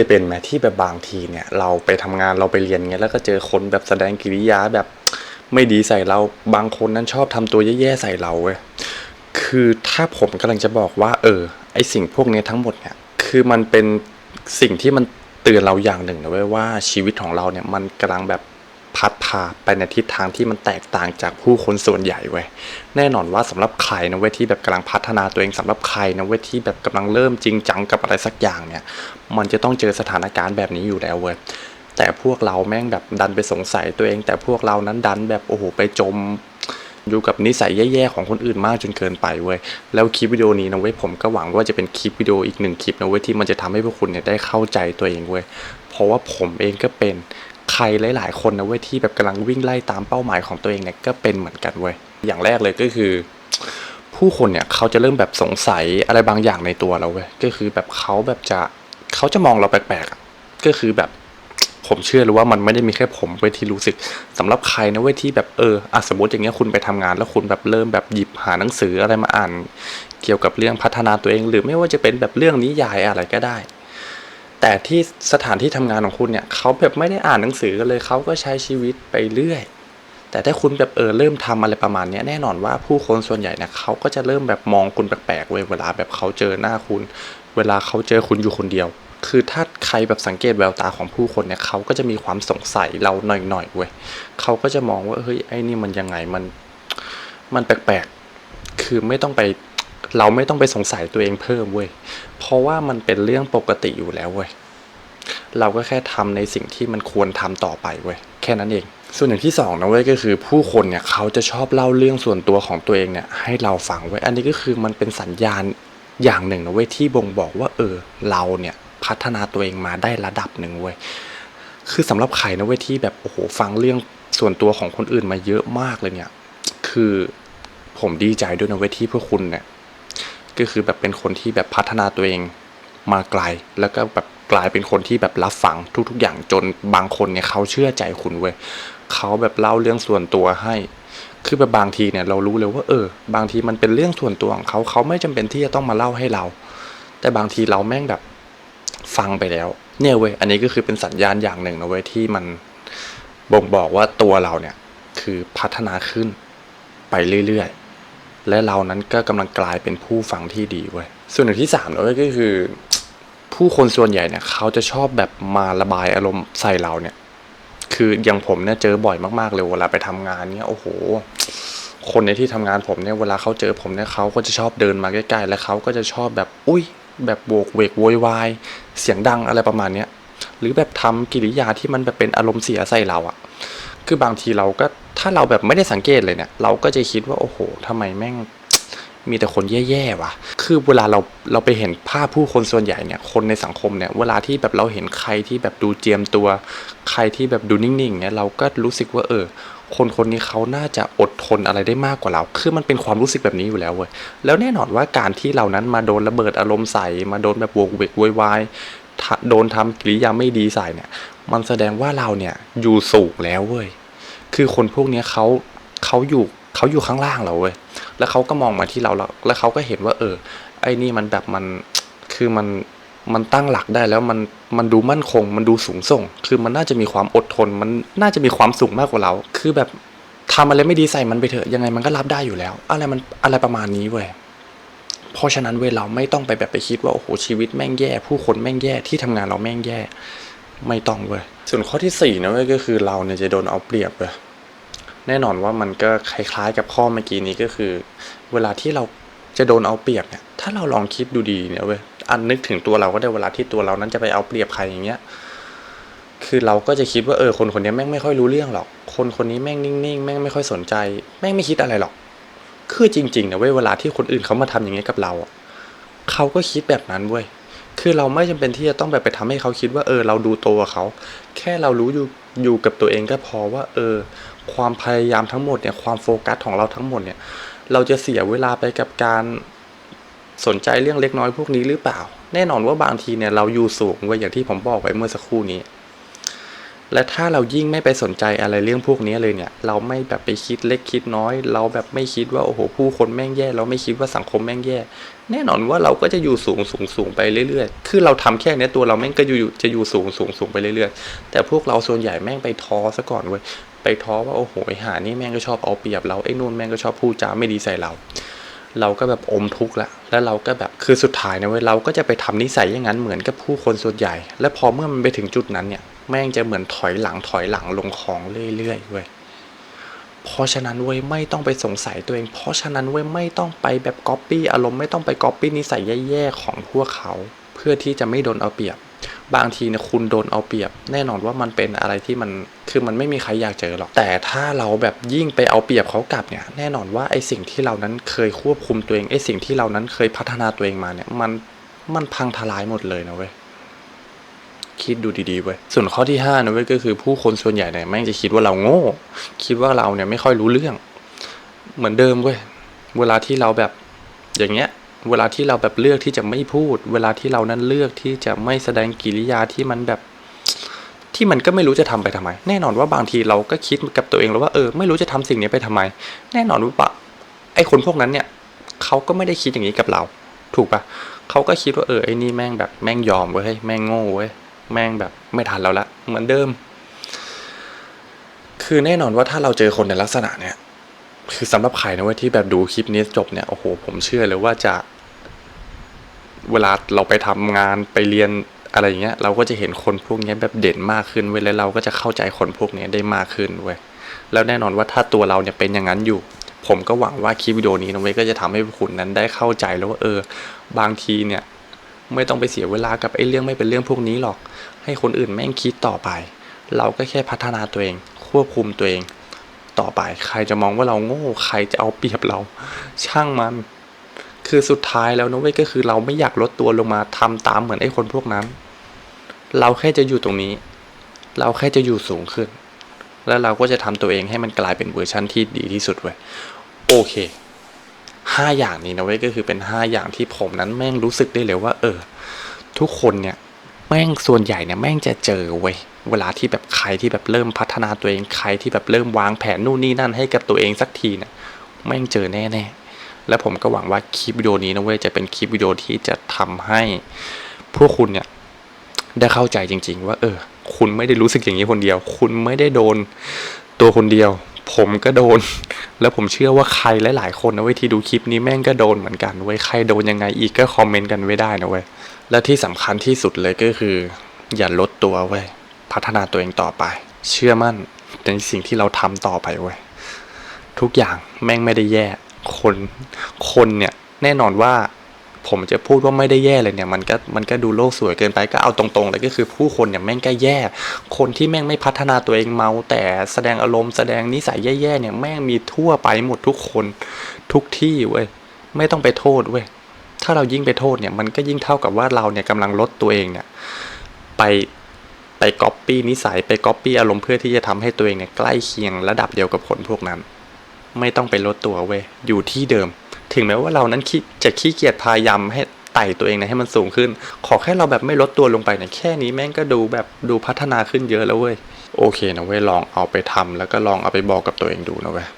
ยเป็นไหมที่แบบบางทีเนี่ย เราไปทำงานเราไปเรียนเงี้ยแล้วก็เจอคนแบบแสดงกิริยาแบบไม่ดีใส่เราบางคนนั้นชอบทำตัวแย่ๆใส่เราเว้ยคือถ้าผมกำลังจะบอกว่า เออ ไอสิ่งพวกนี้ทั้งหมดเนี่ย คือมันเป็นสิ่งที่มันเตือนเราอย่างหนึ่งนะเว้ยว่าชีวิตของเราเนี่ยมันกำลังแบบ พัดพาไปในทิศทางที่มันแตกต่างจากผู้คนส่วนใหญ่เว้ยแน่นอนว่าสำหรับใครนะเว้ยที่แบบกำลังพัฒนาตัวเองสำหรับใครนะเว้ยที่แบบกำลังเริ่มจริงจังกับอะไรสักอย่างเนี่ย มันจะต้องเจอสถานการณ์แบบนี้อยู่แล้วเว้ยแต่พวกเราแม่งแบบดันไปสงสัยตัวเอง แต่พวกเรานั้นดันแบบโอ้โหไปจมอยู่กับนิสัยแย่ๆของคนอื่นมากจนเกินไปเว้ย แล้วคลิปวิดีโอนี้นะเว้ยผมก็หวังว่าจะเป็นคลิปวิดีโออีกหนึ่งคลิปนะเว้ยที่มันจะทำให้พวกคุณเนี่ยได้เข้าใจตัวเองเว้ย เพราะว่าผมเองก็เป็น ใครหลาย ๆ คนนะเว้ยที่แบบกำลังวิ่งไล่ตามเป้าหมายของตัวเองเนี่ยก็เป็นเหมือนกันเว้ยอย่างแรกเลยก็คือ ผู้คนเนี่ยเขาจะเริ่มแบบสงสัยอะไรบางอย่างในตัวเราเว้ยก็คือแบบเขาแบบจะเขาจะมองเราแปลกๆก็คือแบบผมเชื่อเลยว่ามันไม่ได้มีแค่ผมเว้ยที่รู้สึกสำหรับใครนะเว้ยที่แบบเอออะสมมติอย่างเงี้ยคุณไปทำงาน แล้วคุณแบบเริ่มแบบหยิบหาหนังสืออะไรมาอ่าน เกี่ยวกับเรื่องพัฒนาตัวเอง หรือไม่ว่าจะเป็นแบบเรื่องนิยายอะไรก็ได้ แต่ที่สถานที่ทำงานของคุณเนี่ยเขาแบบไม่ได้อ่านหนังสือกันเลยเขาก็ใช้ชีวิตไปเรื่อย แต่ถ้าคุณแบบเออเริ่มทำอะไรประมาณนี้แน่นอนว่าผู้คนส่วนใหญ่เนี่ยเขาก็จะเริ่มแบบมองคุณแปลกๆเว้ยเวลาแบบเขาเจอหน้าคุณ เวลาเขาเจอคุณอยู่คนเดียว คือถ้าใครแบบสังเกตแววตาของผู้คนเนี่ยเขาก็จะมีความสงสัยเราหน่อยๆเว้ยเขาก็จะมองว่าเฮ้ยไอ้นี่มันยังไงมัน มันแปลกๆคือไม่ต้องไป เราไม่ต้องไปสงสัยตัวเองเพิ่มเว้ย เพราะว่ามันเป็นเรื่องปกติอยู่แล้วเว้ย เราก็แค่ทำในสิ่งที่มันควรทำต่อไปเว้ย แค่นั้นเอง ส่วนอย่างที่สองนะเว้ยก็คือผู้คนเนี่ยเขาจะชอบเล่าเรื่องส่วนตัวของตัวเองเนี่ยให้เราฟังเว้ย อันนี้ก็คือมันเป็นสัญญาณอย่างหนึ่งนะเว้ยที่บ่งบอกว่าเออเราเนี่ยพัฒนาตัวเองมาได้ระดับหนึ่งเว้ย คือสำหรับใครนะเว้ยที่แบบโอ้โหฟังเรื่องส่วนตัวของคนอื่นมาเยอะมากเลยเนี่ย คือผมดีใจด้วยนะเว้ยที่พวกคุณเนี่ย ก็คือแบบเป็นคนที่แบบพัฒนาตัวเองมาไกล แล้วก็แบบกลายเป็นคนที่แบบรับฟังทุก ๆ อย่างจนบางคนเนี่ยเขาเชื่อใจคุณเว้ยเขาแบบเล่าเรื่องส่วนตัวให้ คือแบบบางทีเนี่ยเรารู้เลยว่าเออ บางทีมันเป็นเรื่องส่วนตัวของเขาเขาไม่จำเป็นที่จะต้องมาเล่าให้เรา แต่บางทีเราแม่งแบบฟังไปแล้ว เนี่ยเว้ยอันนี้ก็คือเป็นสัญญาณอย่างหนึ่งนะเว้ยที่มันบ่งบอกว่าตัวเราเนี่ยคือพัฒนาขึ้นไปเรื่อยๆ และเรานั้นก็กำลังกลายเป็นผู้ฟังที่ดีเว้ยส่วนหนึ่งที่สามเลยก็คือ ผู้คนส่วนใหญ่เนี่ยเขาจะชอบแบบมาระบายอารมณ์ใส่เราเนี่ย คืออย่างผมเนี่ยเจอบ่อยมากๆเลยเวลาไปทำงานเนี่ยโอ้โห คนในที่ทำงานผมเนี่ยเวลาเขาเจอผมเนี่ยเขาก็จะชอบเดินมาใกล้ๆ แล้วเขาก็จะชอบแบบอุ้ยแบบโวกเวกโวยวายเสียงดังอะไรประมาณเนี้ยหรือแบบทำกิริยาที่มันแบบเป็นอารมณ์เสียใส่เราอะ คือบางทีเราก็ ถ้าเราแบบไม่ได้สังเกตเลยเนี่ยเราก็จะคิดว่าโอ้โหทำไมแม่งมีแต่คนแย่ๆวะคือเวลาเราเราไปเห็นภาพผู้คนส่วนใหญ่เนี่ย คนในสังคมเนี่ย เวลาที่แบบเราเห็นใครที่แบบดูเจียมตัว ใครที่แบบดูนิ่งๆเนี่ย เราก็รู้สึกว่าเออ คนคนนี้เขาน่าจะอดทนอะไรได้มากกว่าเรา คือมันเป็นความรู้สึกแบบนี้อยู่แล้วเว้ย แล้วแน่นอนว่าการที่เรานั้นมาโดนระเบิดอารมณ์ใส่ มาโดนแบบโวกเวกวยวายโดนทำกิริยาไม่ดีใส่เนี่ย มันแสดงว่าเราเนี่ยอยู่สูงแล้วเว้ย คือคนพวกนี้เขาเขาอยู่เขาอยู่ข้างล่างเราเว้ยแล้วเขาก็มองมาที่เราแล้วแล้วเขาก็เห็นว่า เออ ไอ้นี่มันแบบมันคือมันมันตั้งหลักได้แล้วมันมันดูมั่นคง มันดูสูงส่ง คือมันน่าจะมีความอดทน มันน่าจะมีความสูงมากกว่าเรา คือแบบทำอะไรไม่ดีใส่มันไปเถอะยังไงมันก็รับได้อยู่แล้ว อะไรมันอะไรประมาณนี้เว้ยเพราะฉะนั้นเว้ยเราไม่ต้องไปแบบไปคิดว่าโอ้โหชีวิตแม่งแย่ ผู้คนแม่งแย่ที่ทำงานเราแม่งแย่ ไม่ต้องเว้ยส่วนข้อที่สี่นะเว้ยก็คือเราเนี่ยจะโดนเอาเปรียบเว้ยแน่นอนว่ามันก็คล้ายๆกับข้อเมื่อกี้นี้ก็คือ เวลาที่เราจะโดนเอาเปรียบเนี่ย ถ้าเราลองคิดดูดีเนี่ยเว้ยอันนึกถึงตัวเราก็ได้เวลาที่ตัวเรานั้นจะไปเอาเปรียบใครอย่างเงี้ย คือเราก็จะคิดว่าเออคนคนนี้แม่งไม่ค่อยรู้เรื่องหรอก คนคนนี้แม่งนิ่งๆ แม่งไม่ค่อยสนใจ แม่งไม่คิดอะไรหรอก คือจริงๆนะเว้ยเวลาที่คนอื่นเขามาทำอย่างเงี้ยกับเราเขาก็คิดแบบนั้นเว้ย คือเราไม่จำเป็นที่จะต้องแบบไปทำให้เขาคิดว่าเออเราดูโตกว่าเขา แค่เรารู้อยู่อยู่กับตัวเองก็พอว่า เออ ความพยายามทั้งหมดเนี่ยความโฟกัสของเราทั้งหมดเนี่ย เราจะเสียเวลาไปกับการสนใจเรื่องเล็กน้อยพวกนี้หรือเปล่า แน่นอนว่าบางทีเนี่ยเราอยู่สูงไว้ยอย่างที่ผมบอกไปเมื่อสักครู่นี้ และถ้าเรายิ่งไม่ไปสนใจอะไรเรื่องพวกนี้เลยเนี่ย เราไม่แบบไปคิดเล็กคิดน้อย เราแบบไม่คิดว่าโอ้โหผู้คนแม่งแย่ เราไม่คิดว่าสังคมแม่งแย่ แน่นอนว่าเราก็จะอยู่สูงสูงสูงไปเรื่อยๆ คือเราทำแค่นี้ตัวเราแม่งก็อยู่จะอยู่สูงสูงสูงไปเรื่อยๆ แต่พวกเราส่วนใหญ่แม่งไปท้อซะก่อนเว้ย ไปท้อว่าโอ้โหไอ้หานี่แม่งก็ชอบเอาเปรียบเราไอ้นู่นแม่งก็ชอบพูดจาไม่ดีใส่เรา เราก็แบบอมทุกข์ละ แล้วเราก็แบบคือสุดท้ายนะเว้ยเราก็จะไปทำนิสัยอย่างนั้นเหมือนกับผู้คนส่วนใหญ่ และพอเมื่อมันไปถึงจุดนั้นเนี่ย แม่งจะเหมือนถอยหลังถอยหลังลงของเรื่อยๆเว้ยเพราะฉะนั้นเว้ยไม่ต้องไปสงสัยตัวเอง เพราะฉะนั้นเว้ยไม่ต้องไปแบบก๊อปปี้อารมณ์ไม่ต้องไปก๊อปปี้นิสัยแย่ๆของพวกเขา เพื่อที่จะไม่โดนเอาเปรียบ บางทีเนี่ยคุณโดนเอาเปรียบ แน่นอนว่ามันเป็นอะไรที่มันคือมันไม่มีใครอยากเจอหรอก แต่ถ้าเราแบบยิ่งไปเอาเปรียบเขากลับเนี่ย แน่นอนว่าไอสิ่งที่เรานั้นเคยควบคุมตัวเองไอสิ่งที่เรานั้นเคยพัฒนาตัวเองมาเนี่ยมันมันพังทลายหมดเลยนะเว้ย คิดดูดีๆเว้ยส่วนข้อที่ห้านะเว้ยก็คือผู้คนส่วนใหญ่เนี่ยแม่งจะคิดว่าเราโง่ คิดว่าเราเนี่ยไม่ค่อยรู้เรื่อง เหมือนเดิมเว้ยเวลาที่เราแบบอย่างเงี้ยเวลาที่เราแบบเลือกที่จะไม่พูด เวลาที่เรานั้นเลือกที่จะไม่แสดงกิริยาที่มันแบบที่มันก็ไม่รู้จะทำไปทำไม แน่นอนว่าบางทีเราก็คิดกับตัวเองแล้วว่าเออไม่รู้จะทำสิ่งนี้ไปทำไม แน่นอนว่าปะไอคนพวกนั้นเนี่ยเขาก็ไม่ได้คิดอย่างนี้กับเรา ถูกปะเขาก็คิดว่าเออไอ้นี่แม่งแบบแม่งยอมเว้ยแม่งโง่เว้ย แม่งแบบไม่ทันเราละเหมือนเดิม คือแน่นอนว่าถ้าเราเจอคนในลักษณะเนี่ยคือสำหรับใครนะเว้ยที่แบบดูคลิปนี้จบเนี่ยโอ้โหผมเชื่อเลยว่าจะ เวลาเราไปทำงานไปเรียนอะไรอย่างเงี้ย เราก็จะเห็นคนพวกเนี้ยแบบเด่นมากขึ้นเว้ยแล้วเราก็จะเข้าใจคนพวกเนี้ยได้มากขึ้นเว้ยแล้วแน่นอนว่าถ้าตัวเราเนี่ยเป็นอย่างนั้นอยู่ ผมก็หวังว่าคลิปวิดีโอนี้นะเว้ยก็จะทำให้คุณนั้นได้เข้าใจแล้วว่าเออ บางทีเนี่ย ไม่ต้องไปเสียเวลากับไอ้เรื่องไม่เป็นเรื่องพวกนี้หรอก ให้คนอื่นแม่งคิดต่อไป เราก็แค่พัฒนาตัวเอง ควบคุมตัวเอง ต่อไปใครจะมองว่าเราโง่ใครจะเอาเปรียบเรา ช่างมัน คือสุดท้ายแล้วนะเว้ยก็คือเราไม่อยากลดตัวลงมาทำตามเหมือนไอ้คนพวกนั้น เราแค่จะอยู่ตรงนี้ เราแค่จะอยู่สูงขึ้น แล้วเราก็จะทำตัวเองให้มันกลายเป็นเวอร์ชั่นที่ดีที่สุดเว้ยโอเค ห้าอย่างนี้นะเว้ยก็คือเป็นห้าอย่างที่ผมนั้นแม่งรู้สึกได้เลยว่า เออ ทุกคนเนี่ยแม่งส่วนใหญ่เนี่ยแม่งจะเจอเว้ยเวลาที่แบบใครที่แบบเริ่มพัฒนาตัวเองใครที่แบบเริ่มวางแผนนู่นนี่นั่นให้กับตัวเองสักทีเนี่ยแม่งเจอแน่ๆและผมก็หวังว่าคลิปวิดีโอนี้นะเว้ยจะเป็นคลิปวิดีโอที่จะทำให้พวกคุณเนี่ยได้เข้าใจจริง ๆ ว่า เออ คุณไม่ได้รู้สึกอย่างนี้คนเดียว คุณไม่ได้โดนตัวคนเดียว ผมก็โดน แล้วผมเชื่อว่าใครหลาย ๆ คนนะเว้ยที่ดูคลิปนี้แม่งก็โดนเหมือนกันเว้ยใครโดนยังไงอีกก็คอมเมนต์กันไว้ได้นะเว้ยและที่สำคัญที่สุดเลยก็คือ อย่าลดตัวเว้ยพัฒนาตัวเองต่อไป เชื่อมั่นในสิ่งที่เราทำต่อไปเว้ยทุกอย่างแม่งไม่ได้แย่คนคนเนี่ยแน่นอนว่า ผมจะพูดว่าไม่ได้แย่เลยเนี่ยมันก็มันก็ดูโลกสวยเกินไปก็เอาตรงๆเลยก็คือผู้คนเนี่ยแม่งก็แย่ คนที่แม่งไม่พัฒนาตัวเองเมา แต่แสดงอารมณ์แสดงนิสัยแย่ๆเนี่ยแม่งมีทั่วไปหมดทุกคนทุกที่เว้ยไม่ต้องไปโทษเว้ยถ้าเรายิ่งไปโทษเนี่ยมันก็ยิ่งเท่ากับว่าเราเนี่ยกำลังลดตัวเองเนี่ยไปไปก๊อปปี้นิสัยไปก๊อปปี้อารมณ์เพื่อที่จะทำให้ตัวเองเนี่ยใกล้เคียงระดับเดียวกับคนพวกนั้น ไม่ต้องไปลดตัวเว้ยอยู่ที่เดิม ถึงแม้ว่าเรานั้นคิดจะขี้เกียจพยายามให้ไต่ตัวเองเนยให้มันสูงขึ้น ขอแค่เราแบบไม่ลดตัวลงไปเนี่ยแค่นี้แม่งก็ดูแบบดูพัฒนาขึ้นเยอะแล้วเว้ย โอเคนะเว้ยลองเอาไปทำแล้วก็ลองเอาไปบอกกับตัวเองดูนะเว้ย